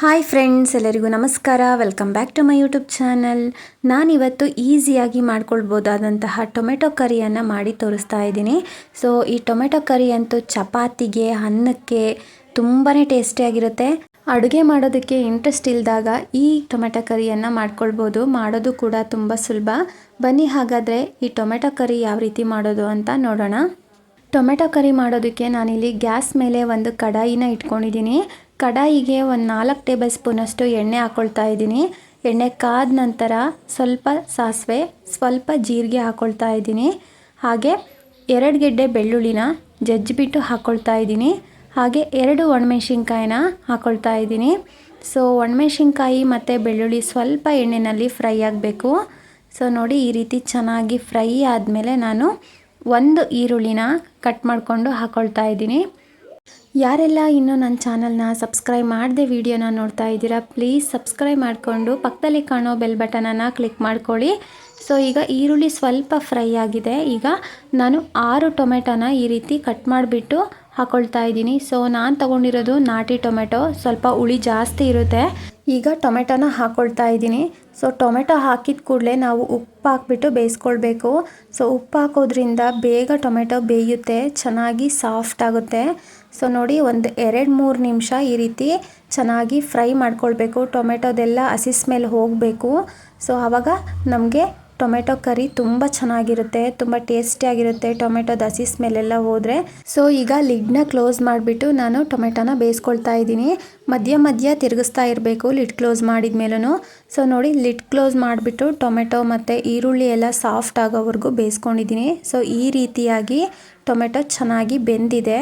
Hi friends ಎಲ್ಲರಿಗೂ ನಮಸ್ಕಾರ. Welcome back to my YouTube channel ನಾನಿವತ್ತು ಈಸಿಯಾಗಿ ಮಾಡ್ಕೊಳ್ಬೋದಾದಂತಹ ಟೊಮೆಟೊ ಕರಿಯನ್ನು ಮಾಡಿ ತೋರಿಸ್ತಾ ಇದ್ದೀನಿ. ಸೊ ಈ ಟೊಮೆಟೊ ಕರಿ ಅಂತೂ ಚಪಾತಿಗೆ, ಅನ್ನಕ್ಕೆ ತುಂಬಾ ಟೇಸ್ಟಿಯಾಗಿರುತ್ತೆ ಅಡುಗೆ ಮಾಡೋದಕ್ಕೆ ಇಂಟ್ರೆಸ್ಟ್ ಇಲ್ಲದಾಗ ಈ ಟೊಮೆಟೊ ಕರಿಯನ್ನು ಮಾಡ್ಕೊಳ್ಬೋದು. ಮಾಡೋದು ಕೂಡ ತುಂಬ ಸುಲಭ. ಬನ್ನಿ ಹಾಗಾದರೆ ಈ ಟೊಮೆಟೊ ಕರಿ ಯಾವ ರೀತಿ ಮಾಡೋದು ಅಂತ ನೋಡೋಣ. ಟೊಮೆಟೊ ಕರಿ ಮಾಡೋದಕ್ಕೆ ನಾನಿಲ್ಲಿ ಗ್ಯಾಸ್ ಮೇಲೆ ಒಂದು ಕಡಾಯಿನ ಇಟ್ಕೊಂಡಿದ್ದೀನಿ. ಕಡಾಯಿಗೆ ಒಂದು ನಾಲ್ಕು ಟೇಬಲ್ ಸ್ಪೂನಷ್ಟು ಎಣ್ಣೆ ಹಾಕ್ಕೊಳ್ತಾ ಇದ್ದೀನಿ. ಎಣ್ಣೆ ಕಾದ ನಂತರ ಸ್ವಲ್ಪ ಸಾಸಿವೆ, ಸ್ವಲ್ಪ ಜೀರಿಗೆ ಹಾಕ್ಕೊಳ್ತಾ ಇದ್ದೀನಿ. ಹಾಗೆ ಎರಡು ಗೆಡ್ಡೆ ಬೆಳ್ಳುಳ್ಳಿನ ಜಜ್ಜಿಬಿಟ್ಟು ಹಾಕ್ಕೊಳ್ತಾ ಇದ್ದೀನಿ. ಹಾಗೆ ಎರಡು ಒಣಮೆಣ್ಸಿನ್ಕಾಯಿನ ಹಾಕ್ಕೊಳ್ತಾ ಇದ್ದೀನಿ. ಸೊ, ಒಣಮೆಣ್ಸಿನ್ಕಾಯಿ ಮತ್ತು ಬೆಳ್ಳುಳ್ಳಿ ಸ್ವಲ್ಪ ಎಣ್ಣೆಯಲ್ಲಿ ಫ್ರೈ ಆಗಬೇಕು. ಸೊ, ನೋಡಿ ಈ ರೀತಿ ಚೆನ್ನಾಗಿ ಫ್ರೈ ಆದಮೇಲೆ ನಾನು ಒಂದು ಈರುಳ್ಳಿನ ಕಟ್ ಮಾಡಿಕೊಂಡು ಹಾಕ್ಕೊಳ್ತಾ ಇದ್ದೀನಿ. ಯಾರೆಲ್ಲ ಇನ್ನೂ ನನ್ನ ಚಾನಲ್ನ ಸಬ್ಸ್ಕ್ರೈಬ್ ಮಾಡದೆ ವಿಡಿಯೋನ ನೋಡ್ತಾ ಇದ್ದೀರಾ, ಪ್ಲೀಸ್ ಸಬ್ಸ್ಕ್ರೈಬ್ ಮಾಡಿಕೊಂಡು ಪಕ್ಕದಲ್ಲಿ ಕಾಣೋ ಬೆಲ್ ಬಟನನ್ನು ಕ್ಲಿಕ್ ಮಾಡ್ಕೊಳ್ಳಿ. ಸೊ, ಈಗ ಈರುಳ್ಳಿ ಸ್ವಲ್ಪ ಫ್ರೈ ಆಗಿದೆ. ಈಗ ನಾನು ಆರು ಟೊಮೆಟೊನ ಈ ರೀತಿ ಕಟ್ ಮಾಡಿಬಿಟ್ಟು ಹಾಕ್ಕೊಳ್ತಾ ಇದ್ದೀನಿ. ಸೊ, ನಾನು ತೊಗೊಂಡಿರೋದು ನಾಟಿ ಟೊಮೆಟೊ. ಸ್ವಲ್ಪ ಹುಳಿ ಜಾಸ್ತಿ ಇರುತ್ತೆ. ಈಗ ಟೊಮೆಟೊನ ಹಾಕ್ಕೊಳ್ತಾ ಇದ್ದೀನಿ. ಸೊ ಟೊಮೆಟೊ ಹಾಕಿದ ಕೂಡಲೇ ನಾವು ಉಪ್ಪು ಹಾಕ್ಬಿಟ್ಟು ಬೇಯಿಸ್ಕೊಳ್ಬೇಕು. ಸೊ ಉಪ್ಪು ಹಾಕೋದ್ರಿಂದ ಬೇಗ ಟೊಮೆಟೊ ಬೇಯುತ್ತೆ, ಚೆನ್ನಾಗಿ ಸಾಫ್ಟ್ ಆಗುತ್ತೆ. ಸೊ ನೋಡಿ ಒಂದು ಎರಡು ಮೂರು ನಿಮಿಷ ಈ ರೀತಿ ಚೆನ್ನಾಗಿ ಫ್ರೈ ಮಾಡ್ಕೊಳ್ಬೇಕು. ಟೊಮೆಟೊದೆಲ್ಲ ಹಸಿ ಸ್ಮೆಲ್ ಹೋಗಬೇಕು. ಸೊ ಆವಾಗ ನಮಗೆ ಟೊಮೆಟೊ ಕರಿ ತುಂಬ ಚೆನ್ನಾಗಿರುತ್ತೆ, ತುಂಬ ಟೇಸ್ಟಿಯಾಗಿರುತ್ತೆ ಟೊಮೆಟೊದ ಹಸಿ ಸ್ಮೆಲ್ಲೆಲ್ಲ ಹೋದರೆ. ಸೊ ಈಗ ಲಿಡ್ನ ಕ್ಲೋಸ್ ಮಾಡಿಬಿಟ್ಟು ನಾನು ಟೊಮೆಟೊನ ಬೇಯಿಸ್ಕೊಳ್ತಾ ಇದ್ದೀನಿ. ಮಧ್ಯ ಮಧ್ಯ ತಿರುಗಿಸ್ತಾ ಇರಬೇಕು ಲಿಡ್ ಕ್ಲೋಸ್ ಮಾಡಿದ ಮೇಲೂ ಸೊ ನೋಡಿ ಲಿಡ್ ಕ್ಲೋಸ್ ಮಾಡಿಬಿಟ್ಟು ಟೊಮೆಟೊ ಮತ್ತು ಈರುಳ್ಳಿ ಎಲ್ಲ ಸಾಫ್ಟ್ ಆಗೋವರೆಗೂ ಬೇಯಿಸ್ಕೊಂಡಿದ್ದೀನಿ. ಸೊ ಈ ರೀತಿಯಾಗಿ ಟೊಮೆಟೊ ಚೆನ್ನಾಗಿ ಬೆಂದಿದೆ.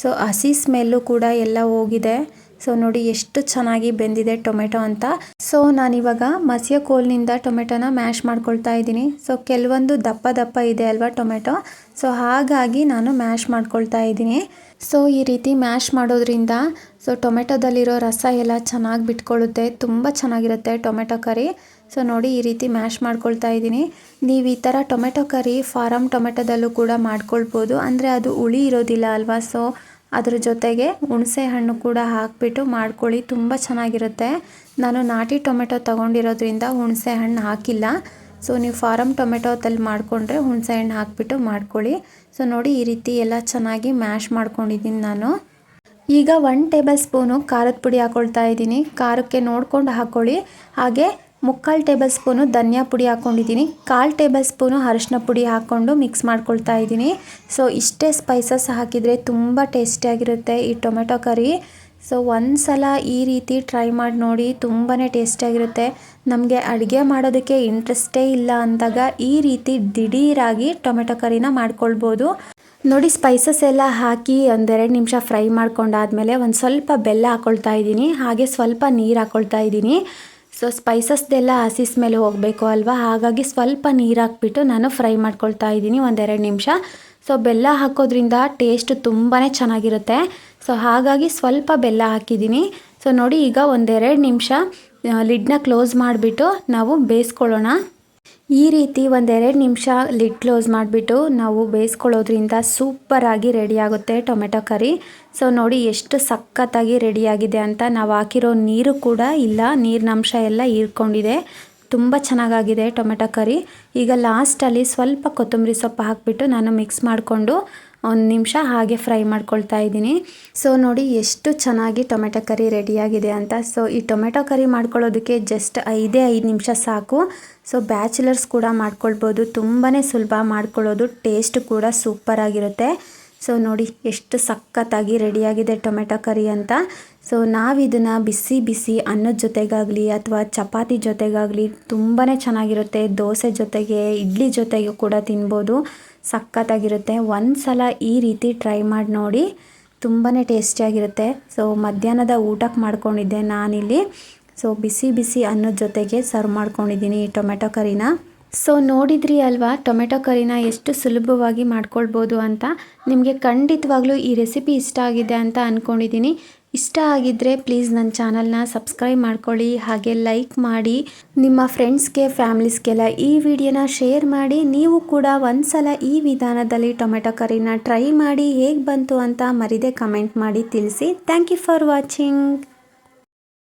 ಸೊ ಹಸಿ ಸ್ಮೆಲ್ಲು ಕೂಡ ಎಲ್ಲ ಹೋಗಿದೆ. ಸೊ ನೋಡಿ ಎಷ್ಟು ಚೆನ್ನಾಗಿ ಬೆಂದಿದೆ ಟೊಮೆಟೊ ಅಂತ. ಸೊ ನಾನಿವಾಗ ಮಸಿಯ ಕೋಲ್ನಿಂದ ಟೊಮೆಟೊನ ಮ್ಯಾಶ್ ಮಾಡ್ಕೊಳ್ತಾ ಇದ್ದೀನಿ. ಸೊ ಕೆಲವೊಂದು ದಪ್ಪ ದಪ್ಪ ಇದೆ ಅಲ್ವಾ ಟೊಮೆಟೊ. ಸೊ ಹಾಗಾಗಿ ನಾನು ಮ್ಯಾಶ್ ಮಾಡ್ಕೊಳ್ತಾ ಇದ್ದೀನಿ. ಸೊ ಈ ರೀತಿ ಮ್ಯಾಶ್ ಮಾಡೋದ್ರಿಂದ ಸೊ ಟೊಮೆಟೊದಲ್ಲಿರೋ ರಸ ಎಲ್ಲ ಚೆನ್ನಾಗಿ ಬಿಟ್ಕೊಳ್ಳುತ್ತೆ. ತುಂಬ ಚೆನ್ನಾಗಿರುತ್ತೆ ಟೊಮೆಟೊ ಕರಿ. ಸೊ ನೋಡಿ ಈ ರೀತಿ ಮ್ಯಾಶ್ ಮಾಡ್ಕೊಳ್ತಾ ಇದ್ದೀನಿ. ನೀವು ಈ ಥರ ಟೊಮೆಟೊ ಕರಿ ಫಾರಮ್ ಟೊಮೆಟೊದಲ್ಲೂ ಕೂಡ ಮಾಡ್ಕೊಳ್ಬೋದು. ಅಂದರೆ ಅದು ಹುಳಿ ಇರೋದಿಲ್ಲ ಅಲ್ವಾ? ಸೊ ಅದ್ರ ಜೊತೆಗೆ ಹುಣಸೆ ಹಣ್ಣು ಕೂಡ ಹಾಕಿಬಿಟ್ಟು ಮಾಡ್ಕೊಳ್ಳಿ. ತುಂಬ ಚೆನ್ನಾಗಿರುತ್ತೆ. ನಾನು ನಾಟಿ ಟೊಮೆಟೊ ತೊಗೊಂಡಿರೋದ್ರಿಂದ ಹುಣಸೆ ಹಣ್ಣು ಹಾಕಿಲ್ಲ. ಸೊ, ನೀವು ಫಾರಮ್ ಟೊಮೆಟೊದಲ್ಲಿ ಮಾಡಿಕೊಂಡ್ರೆ ಹುಣಸೆ ಹಣ್ಣು ಹಾಕಿಬಿಟ್ಟು ಮಾಡ್ಕೊಳ್ಳಿ. ಸೊ, ನೋಡಿ ಈ ರೀತಿ ಎಲ್ಲ ಚೆನ್ನಾಗಿ ಮ್ಯಾಶ್ ಮಾಡ್ಕೊಂಡಿದ್ದೀನಿ ನಾನು. ಈಗ ಒನ್ ಟೇಬಲ್ ಸ್ಪೂನು ಖಾರದ ಪುಡಿ ಹಾಕ್ಕೊಳ್ತಾ ಇದ್ದೀನಿ. ಖಾರಕ್ಕೆ ನೋಡ್ಕೊಂಡು ಹಾಕ್ಕೊಳ್ಳಿ ಹಾಗೆ ಮುಕ್ಕಾಲು ಟೇಬಲ್ ಸ್ಪೂನು ಧನಿಯಾ ಪುಡಿ ಹಾಕ್ಕೊಂಡಿದ್ದೀನಿ ಕಾಲು ಟೇಬಲ್ ಸ್ಪೂನು ಅರಿಶಿನ ಪುಡಿ ಹಾಕ್ಕೊಂಡು ಮಿಕ್ಸ್ ಮಾಡ್ಕೊಳ್ತಾ ಇದ್ದೀನಿ. ಸೊ, ಇಷ್ಟೇ ಸ್ಪೈಸಸ್ ಹಾಕಿದರೆ ತುಂಬ ಟೇಸ್ಟಿಯಾಗಿರುತ್ತೆ ಈ ಟೊಮೆಟೊ ಕರಿ. ಸೊ ಒಂದು ಸಲ ಈ ರೀತಿ ಟ್ರೈ ಮಾಡಿ ನೋಡಿ ತುಂಬಾ ಟೇಸ್ಟಿಯಾಗಿರುತ್ತೆ ನಮಗೆ ಅಡುಗೆ ಮಾಡೋದಕ್ಕೆ ಇಂಟ್ರೆಸ್ಟೇ ಇಲ್ಲ ಅಂದಾಗ ಈ ರೀತಿ ದಿಢೀರಾಗಿ ಟೊಮೆಟೊ ಕರಿನ ಮಾಡ್ಕೊಳ್ಬೋದು. ನೋಡಿ, ಸ್ಪೈಸಸ್ ಎಲ್ಲ ಹಾಕಿ ಒಂದೆರಡು ನಿಮಿಷ ಫ್ರೈ ಮಾಡ್ಕೊಂಡಾದ್ಮೇಲೆ ಒಂದು ಸ್ವಲ್ಪ ಬೆಲ್ಲ ಹಾಕ್ಕೊಳ್ತಾ ಇದ್ದೀನಿ. ಹಾಗೆ ಸ್ವಲ್ಪ ನೀರು ಹಾಕ್ಕೊಳ್ತಾ ಇದ್ದೀನಿ. ಸೊ ಸ್ಪೈಸಸ್ದೆಲ್ಲ ಹಸಿಸ್ ಮೇಲೆ ಹೋಗಬೇಕು ಅಲ್ವಾ? ಹಾಗಾಗಿ ಸ್ವಲ್ಪ ನೀರು ಹಾಕ್ಬಿಟ್ಟು ನಾನು ಫ್ರೈ ಮಾಡ್ಕೊಳ್ತಾ ಇದ್ದೀನಿ ಒಂದೆರಡು ನಿಮಿಷ. ಸೊ ಬೆಲ್ಲ ಹಾಕೋದ್ರಿಂದ ಟೇಸ್ಟ್ ತುಂಬಾ ಚೆನ್ನಾಗಿರುತ್ತೆ. ಸೊ ಹಾಗಾಗಿ ಸ್ವಲ್ಪ ಬೆಲ್ಲ ಹಾಕಿದ್ದೀನಿ. ಸೊ ನೋಡಿ ಈಗ ಒಂದೆರಡು ನಿಮಿಷ ಲಿಡ್ನ ಕ್ಲೋಸ್ ಮಾಡಿಬಿಟ್ಟು ನಾವು ಬೇಯಿಸ್ಕೊಳ್ಳೋಣ. ಈ ರೀತಿ ಒಂದೆರಡು ನಿಮಿಷ ಲಿಡ್ ಕ್ಲೋಸ್ ಮಾಡಿಬಿಟ್ಟು ನಾವು ಬೇಯಿಸ್ಕೊಳ್ಳೋದ್ರಿಂದ ಸೂಪರಾಗಿ ರೆಡಿ ಆಗುತ್ತೆ ಟೊಮೆಟೊ ಕರಿ. ಸೊ ನೋಡಿ ಎಷ್ಟು ಸಖತ್ತಾಗಿ ರೆಡಿಯಾಗಿದೆ ಅಂತ ನಾವು ಹಾಕಿರೋ ನೀರು ಕೂಡ ಇಲ್ಲ ನೀರಿನಂಶ ಎಲ್ಲ ಹೀರ್ಕೊಂಡಿದೆ. ತುಂಬ ಚೆನ್ನಾಗಾಗಿದೆ ಟೊಮೆಟೊ ಕರಿ. ಈಗ ಲಾಸ್ಟಲ್ಲಿ ಸ್ವಲ್ಪ ಕೊತ್ತಂಬರಿ ಸೊಪ್ಪು ಹಾಕಿಬಿಟ್ಟು ನಾನು ಮಿಕ್ಸ್ ಮಾಡಿಕೊಂಡು ಒಂದು ನಿಮಿಷ ಹಾಗೆ ಫ್ರೈ ಮಾಡ್ಕೊಳ್ತಾ ಇದ್ದೀನಿ. ಸೊ ನೋಡಿ ಎಷ್ಟು ಚೆನ್ನಾಗಿ ಟೊಮೆಟೊ ಕರಿ ರೆಡಿಯಾಗಿದೆ ಅಂತ. ಸೊ ಈ ಟೊಮೆಟೊ ಕರಿ ಮಾಡ್ಕೊಳ್ಳೋದಕ್ಕೆ ಜಸ್ಟ್ ಐದೇ ಐದು ನಿಮಿಷ ಸಾಕು. ಸೊ ಬ್ಯಾಚುಲರ್ಸ್ ಕೂಡ ಮಾಡ್ಕೊಳ್ಬೋದು. ತುಂಬಾ ಸುಲಭ ಮಾಡ್ಕೊಳ್ಳೋದು. ಟೇಸ್ಟ್ ಕೂಡ ಸೂಪರಾಗಿರುತ್ತೆ ಸೊ ನೋಡಿ, ಎಷ್ಟು ಸಖತ್ತಾಗಿ ರೆಡಿಯಾಗಿದೆ ಟೊಮೆಟೊ ಕರಿ ಅಂತ. ಸೊ ನಾವಿದನ್ನು ಬಿಸಿ ಬಿಸಿ ಅನ್ನದ ಜೊತೆಗಾಗಲಿ ಅಥವಾ ಚಪಾತಿ ಜೊತೆಗಾಗಲಿ ತುಂಬಾ ಚೆನ್ನಾಗಿರುತ್ತೆ. ದೋಸೆ ಜೊತೆಗೆ, ಇಡ್ಲಿ ಜೊತೆಗೆ ಕೂಡ ತಿನ್ಬೋದು. ಸಖತ್ತಾಗಿರುತ್ತೆ. ಒಂದು ಸಲ ಈ ರೀತಿ ಟ್ರೈ ಮಾಡಿ ನೋಡಿ. ತುಂಬಾ ಟೇಸ್ಟಿಯಾಗಿರುತ್ತೆ. ಸೊ ಮಧ್ಯಾಹ್ನದ ಊಟಕ್ಕೆ ಮಾಡ್ಕೊಂಡಿದ್ದೆ ನಾನಿಲ್ಲಿ. ಸೊ ಬಿಸಿ ಬಿಸಿ ಅನ್ನದ ಜೊತೆಗೆ ಸರ್ವ್ ಮಾಡ್ಕೊಂಡಿದ್ದೀನಿ ಈ ಟೊಮೆಟೊ ಕರಿನ. ಸೊ ನೋಡಿದ್ರಿ ಅಲ್ವಾ, ಟೊಮೆಟೊ ಕರಿನ ಎಷ್ಟು ಸುಲಭವಾಗಿ ಮಾಡ್ಕೊಳ್ಬೋದು ಅಂತ? ನಿಮಗೆ ಖಂಡಿತವಾಗ್ಲೂ ಈ ರೆಸಿಪಿ ಇಷ್ಟ ಆಗಿದೆ ಅಂತ ಅಂದ್ಕೊಂಡಿದ್ದೀನಿ ಇಷ್ಟ ಆಗಿದ್ದರೆ ಪ್ಲೀಸ್ ನನ್ನ ಚಾನಲ್ನ ಸಬ್ಸ್ಕ್ರೈಬ್ ಮಾಡ್ಕೊಳ್ಳಿ, ಹಾಗೆ ಲೈಕ್ ಮಾಡಿ. ನಿಮ್ಮ ಫ್ರೆಂಡ್ಸ್ಗೆ, ಫ್ಯಾಮ್ಲೀಸ್ಗೆಲ್ಲ ಈ ವಿಡಿಯೋನ ಶೇರ್ ಮಾಡಿ. ನೀವು ಕೂಡ ಒಂದು ಸಲ ಈ ವಿಧಾನದಲ್ಲಿ ಟೊಮೆಟೊ ಕರಿನ ಟ್ರೈ ಮಾಡಿ ಹೇಗೆ ಬಂತು ಅಂತ ಮರಿದೆ ಕಮೆಂಟ್ ಮಾಡಿ ತಿಳಿಸಿ. Thank you for watching.